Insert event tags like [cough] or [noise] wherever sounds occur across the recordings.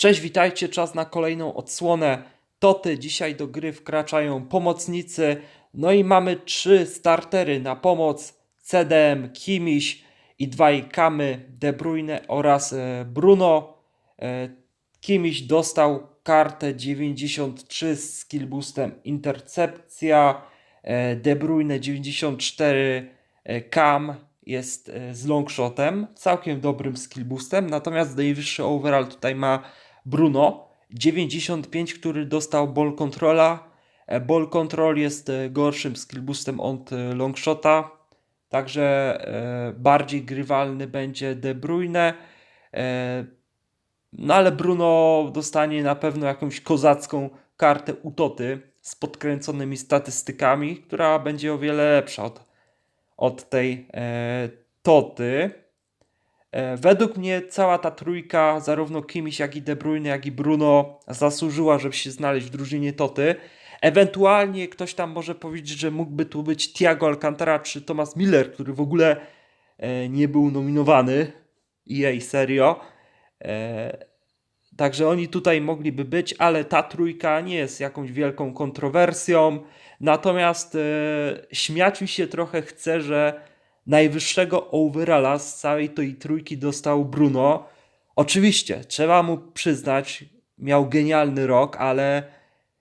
Cześć, witajcie, czas na kolejną odsłonę Toty. Dzisiaj do gry wkraczają pomocnicy. No i mamy trzy startery na pomoc. CDM, Kimiś i dwaj Kamy, De Bruyne oraz e, Bruno. E, Kimiś dostał kartę 93 z skill boostem intercepcja. E, De Bruyne 94 e, Kam jest z longshotem, całkiem dobrym skill boostem, natomiast najwyższy overall tutaj ma Bruno 95, który dostał ball controla. E, Ball control jest e, gorszym skill boostem od e, longshota, także bardziej grywalny będzie De Bruyne. No ale Bruno dostanie na pewno jakąś kozacką kartę Utoty z podkręconymi statystykami, która będzie o wiele lepsza od, od tej e, Toty. E, według mnie cała ta trójka, zarówno Kimiś, jak i De Bruyne, jak i Bruno, zasłużyła, żeby się znaleźć w drużynie Toty. Ewentualnie ktoś tam może powiedzieć, że mógłby tu być Thiago Alcantara czy Thomas Miller, który w ogóle e, nie był nominowany. EA serio. E, Także oni tutaj mogliby być, ale ta trójka nie jest jakąś wielką kontrowersją. Natomiast śmiać mi się trochę chce, że najwyższego overalla z całej tej trójki dostał Bruno. Oczywiście, trzeba mu przyznać, miał genialny rok, ale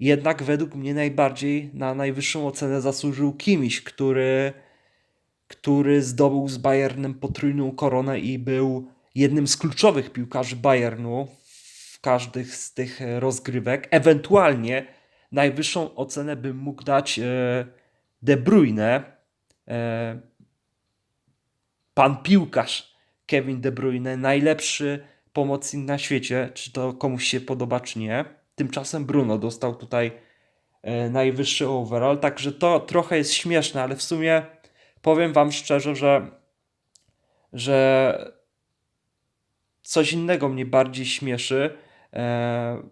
jednak według mnie najbardziej na najwyższą ocenę zasłużył Kimiś, który, który zdobył z Bayernem potrójną koronę i był jednym z kluczowych piłkarzy Bayernu w każdych z tych e, rozgrywek. Ewentualnie najwyższą ocenę bym mógł dać e, De Bruyne. Pan piłkarz Kevin De Bruyne, najlepszy pomocnik na świecie, czy to komuś się podoba, czy nie. Tymczasem Bruno dostał tutaj e, najwyższy overall, także to trochę jest śmieszne, ale w sumie powiem wam szczerze, że, że coś innego mnie bardziej śmieszy. E,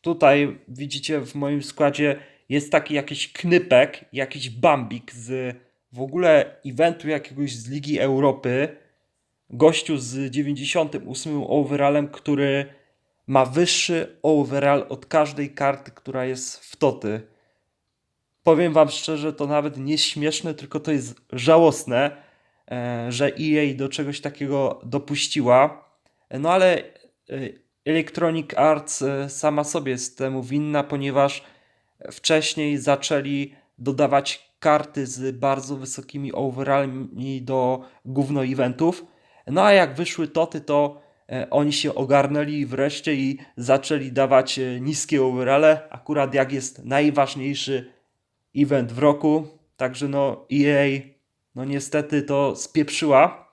tutaj widzicie w moim składzie jest taki jakiś knypek, jakiś bambik z w ogóle eventu jakiegoś z Ligi Europy. Gościu z 98 overallem, który ma wyższy overall od każdej karty, która jest w Toty. Powiem wam szczerze, to nawet nie śmieszne, tylko to jest żałosne, e, że EA do czegoś takiego dopuściła. No ale e, Electronic Arts e, sama sobie jest temu winna, ponieważ wcześniej zaczęli dodawać karty z bardzo wysokimi overallami do gówno eventów. No a jak wyszły toty, to e, oni się ogarnęli wreszcie i zaczęli dawać e, niskie overale, akurat jak jest najważniejszy event w roku. Także no EA no niestety to spieprzyła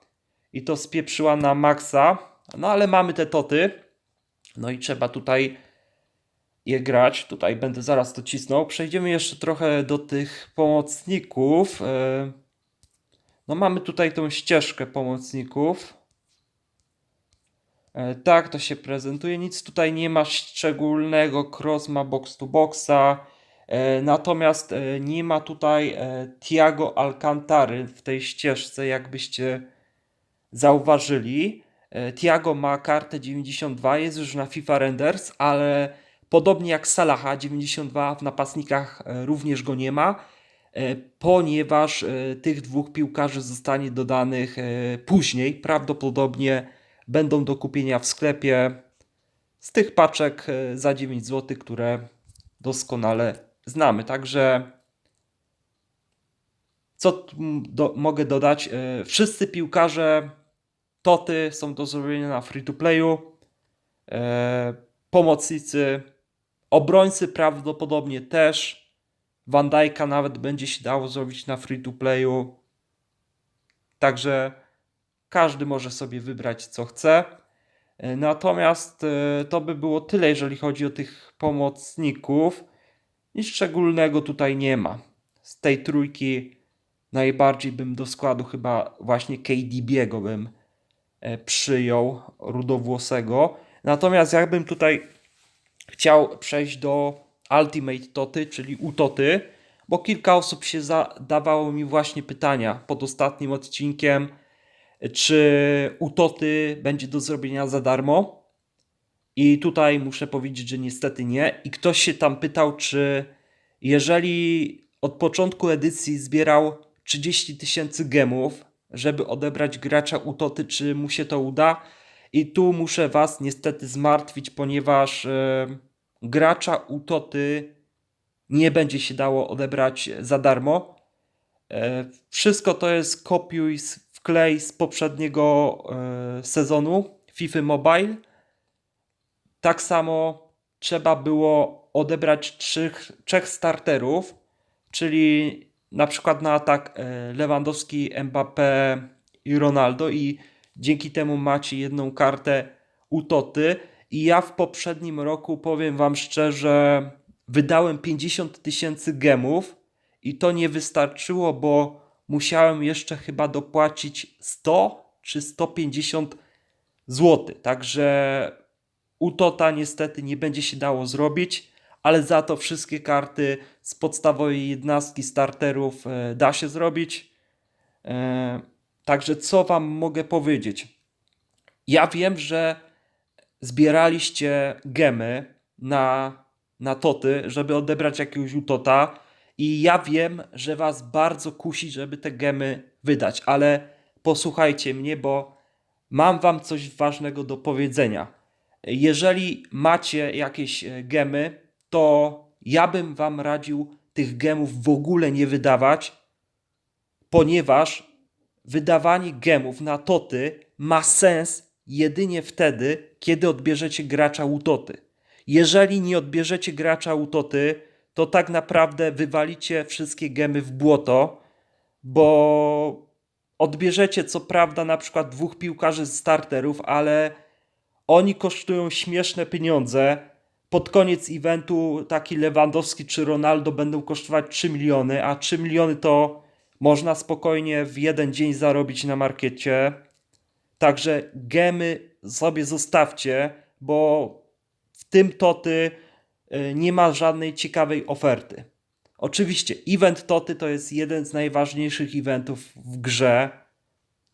i to spieprzyła na maksa. No ale mamy te toty. No i trzeba tutaj je grać. Tutaj będę zaraz to cisnął. Przejdziemy jeszcze trochę do tych pomocników. E, No mamy tutaj tą ścieżkę pomocników. E, Tak to się prezentuje. Nic tutaj nie ma szczególnego. Cross ma box to boxa. E, Natomiast nie ma tutaj Thiago Alcantary w tej ścieżce, jakbyście zauważyli. Thiago ma kartę 92, jest już na FIFA Renders, ale podobnie jak Salaha 92 w napastnikach e, również go nie ma, e, ponieważ e, tych dwóch piłkarzy zostanie dodanych później. Prawdopodobnie będą do kupienia w sklepie z tych paczek za 9 zł, które doskonale znamy. Także co do, mogę dodać? Wszyscy piłkarze Toty są do zrobienia na free to playu. Pomocnicy, obrońcy prawdopodobnie też. Van Dijk'a nawet będzie się dało zrobić na free to playu. Także każdy może sobie wybrać co chce. E, Natomiast e, to by było tyle, jeżeli chodzi o tych pomocników. Nic szczególnego tutaj nie ma. Z tej trójki najbardziej bym do składu chyba właśnie KDB'ego bym e, przyjął rudowłosego. Natomiast jakbym tutaj chciał przejść do Ultimate Toty, czyli Utoty, bo kilka osób się zadawało mi właśnie pytania pod ostatnim odcinkiem, czy Utoty będzie do zrobienia za darmo. I tutaj muszę powiedzieć, że niestety nie. I ktoś się tam pytał, czy jeżeli od początku edycji zbierał 30 tysięcy gemów, żeby odebrać gracza Utoty, czy mu się to uda? I tu muszę Was niestety zmartwić, ponieważ e, gracza Utoty nie będzie się dało odebrać za darmo. E, wszystko to jest kopiuj, wklej z poprzedniego e, sezonu FIFA Mobile. Tak samo trzeba było odebrać trzech, trzech starterów, czyli na przykład na atak Lewandowski, Mbappé i Ronaldo i dzięki temu macie jedną kartę Utoty i ja w poprzednim roku powiem wam szczerze wydałem 50 tysięcy gemów i to nie wystarczyło, bo musiałem jeszcze chyba dopłacić 100 czy 150 zł. Także Utota niestety nie będzie się dało zrobić, ale za to wszystkie karty z podstawowej jednostki starterów e, da się zrobić. Także co wam mogę powiedzieć? Ja wiem, że zbieraliście gemy na, na toty, żeby odebrać jakiegoś utota i ja wiem, że was bardzo kusi, żeby te gemy wydać, ale posłuchajcie mnie, bo mam wam coś ważnego do powiedzenia. Jeżeli macie jakieś e, gemy, to ja bym wam radził tych gemów w ogóle nie wydawać, ponieważ wydawanie gemów na toty ma sens jedynie wtedy, kiedy odbierzecie gracza utoty. Jeżeli nie odbierzecie gracza utoty, to tak naprawdę wywalicie wszystkie gemy w błoto, bo odbierzecie co prawda na przykład dwóch piłkarzy z starterów, ale oni kosztują śmieszne pieniądze. Pod koniec eventu taki Lewandowski czy Ronaldo będą kosztować 3 miliony, a 3 miliony to można spokojnie w jeden dzień zarobić na markecie. Także gemy sobie zostawcie, bo w tym toty y, nie ma żadnej ciekawej oferty. Oczywiście, event toty to jest jeden z najważniejszych eventów w grze,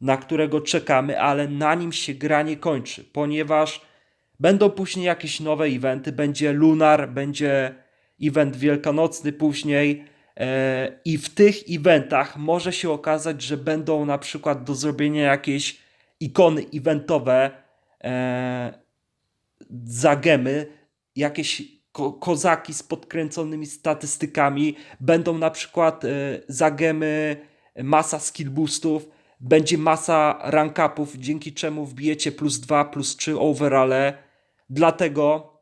na którego czekamy, ale na nim się gra nie kończy, ponieważ będą później jakieś nowe eventy, będzie Lunar, będzie event wielkanocny później i w tych eventach może się okazać, że będą na przykład do zrobienia jakieś ikony eventowe e, za gemy, jakieś ko kozaki z podkręconymi statystykami, będą na przykład e, za gemy masa skill boostów, będzie masa rank upów, dzięki czemu wbijecie plus 2, plus 3 overale. Dlatego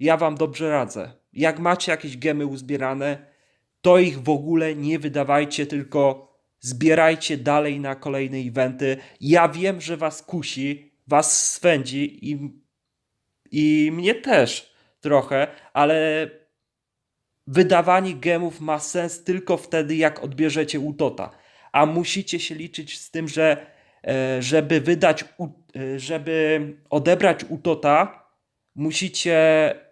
ja wam dobrze radzę. Jak macie jakieś gemy uzbierane, to ich w ogóle nie wydawajcie, tylko zbierajcie dalej na kolejne eventy. Ja wiem, że was kusi, was swędzi i, i mnie też trochę, ale wydawanie gemów ma sens tylko wtedy, jak odbierzecie Utota. A musicie się liczyć z tym, że e, żeby wydać, e, żeby odebrać Utota, musicie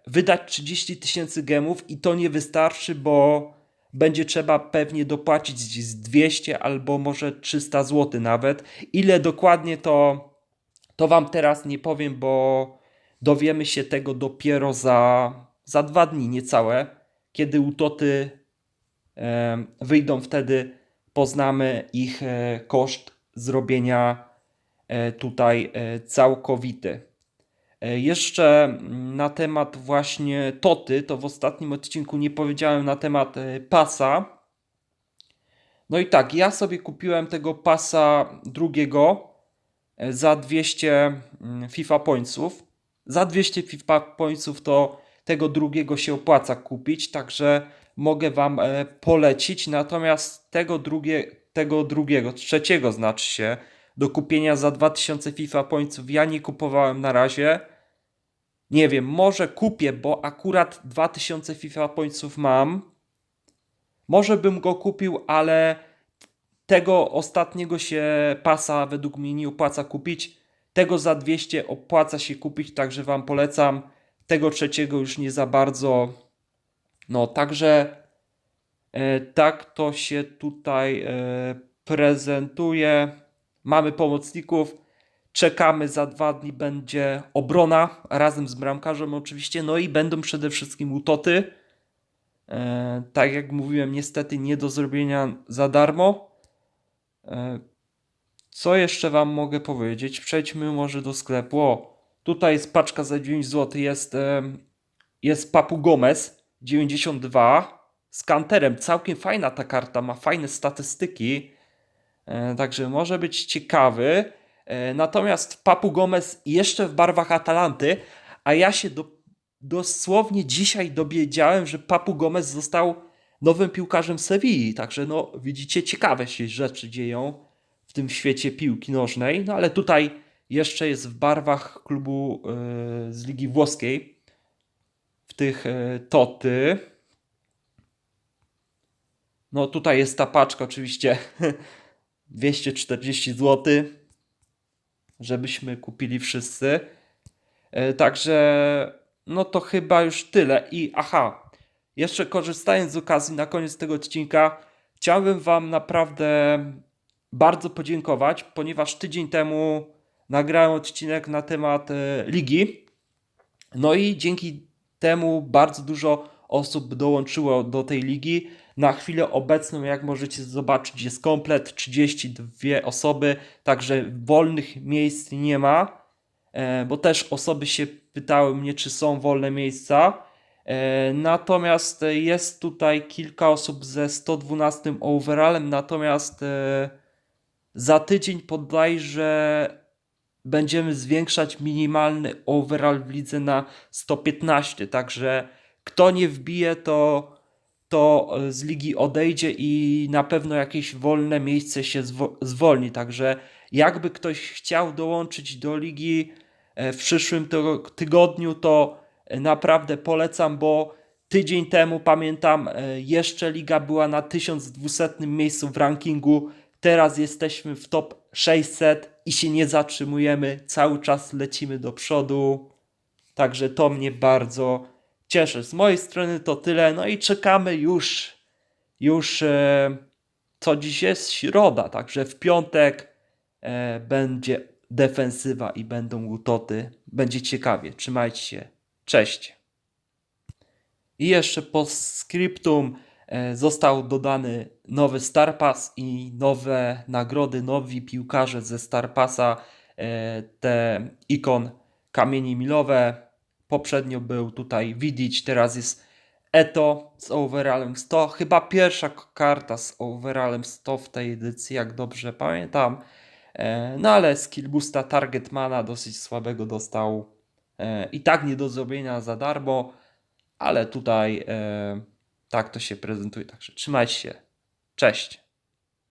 wydać 30 tysięcy gemów i to nie wystarczy, bo będzie trzeba pewnie dopłacić z 200 albo może 300 zł nawet. Ile dokładnie to, to wam teraz nie powiem, bo dowiemy się tego dopiero za, za dwa dni niecałe, kiedy utoty e, wyjdą wtedy, poznamy ich e, koszt zrobienia e, tutaj e, całkowity. E, Jeszcze na temat właśnie Toty, to w ostatnim odcinku nie powiedziałem na temat e, pasa. No i tak, ja sobie kupiłem tego pasa drugiego e, za 200 mm, FIFA pointsów. Za 200 FIFA pointsów to tego drugiego się opłaca kupić, także mogę Wam polecić. Natomiast tego, drugie, tego drugiego, trzeciego znaczy się, do kupienia za 2000 FIFA pointsów ja nie kupowałem na razie. Nie wiem, może kupię, bo akurat 2000 FIFA pointsów mam. Może bym go kupił, ale tego ostatniego się pasa według mnie nie opłaca kupić. Tego za 200 opłaca się kupić, także Wam polecam. Tego trzeciego już nie za bardzo. No, także e, tak to się tutaj e, prezentuje. Mamy pomocników. Czekamy, za dwa dni będzie obrona razem z bramkarzem oczywiście, no i będą przede wszystkim utoty. E, tak jak mówiłem, niestety nie do zrobienia za darmo. E, co jeszcze Wam mogę powiedzieć? Przejdźmy może do sklepu. O, tutaj jest paczka za 9 zł. Jest, em, jest Papu Gomez 92 z kanterem. Całkiem fajna ta karta, ma fajne statystyki. E, także może być ciekawy. E, natomiast Papu Gomez jeszcze w barwach Atalanty, a ja się do, dosłownie dzisiaj dowiedziałem, że Papu Gomez został nowym piłkarzem Sewilli. Także no widzicie, ciekawe się rzeczy dzieją w tym świecie piłki nożnej. No ale tutaj jeszcze jest w barwach klubu e, z Ligi Włoskiej, w tych e, Toty. No tutaj jest ta paczka oczywiście [laughs] 240 zł, żebyśmy kupili wszyscy. E, Także no to chyba już tyle. I aha, jeszcze korzystając z okazji na koniec tego odcinka, chciałbym Wam naprawdę bardzo podziękować, ponieważ tydzień temu nagrałem odcinek na temat e, ligi. No i dzięki temu bardzo dużo osób dołączyło do tej ligi. Na chwilę obecną, jak możecie zobaczyć, jest komplet 32 osoby, także wolnych miejsc nie ma, e, bo też osoby się pytały mnie, czy są wolne miejsca. E, Natomiast jest tutaj kilka osób ze 112 overallem, natomiast e, za tydzień bodajże będziemy zwiększać minimalny overall w lidze na 115, także kto nie wbije, to, to z ligi odejdzie i na pewno jakieś wolne miejsce się zwo- zwolni. Także jakby ktoś chciał dołączyć do ligi e, w przyszłym tygo- tygodniu, to naprawdę polecam, bo tydzień temu pamiętam, e, jeszcze liga była na 1200 miejscu w rankingu. Teraz jesteśmy w top 600 i się nie zatrzymujemy, cały czas lecimy do przodu. Także to mnie bardzo cieszy. Z mojej strony to tyle. No i czekamy już, już e, co dziś jest środa, także w piątek e, będzie defensywa i będą utoty. Będzie ciekawie. Trzymajcie się. Cześć. I jeszcze po skryptum e, został dodany nowy Star Pass i nowe nagrody, nowi piłkarze ze Star Passa, e, te ikon kamieni milowe. Poprzednio był tutaj Vidic, teraz jest Eto z overallem 100. Chyba pierwsza karta z overallem 100 w tej edycji, jak dobrze pamiętam. E, No ale skill boosta Targetmana dosyć słabego dostał. E, I tak nie do zrobienia za darmo, ale tutaj e, tak to się prezentuje. Także trzymajcie się. Cześć.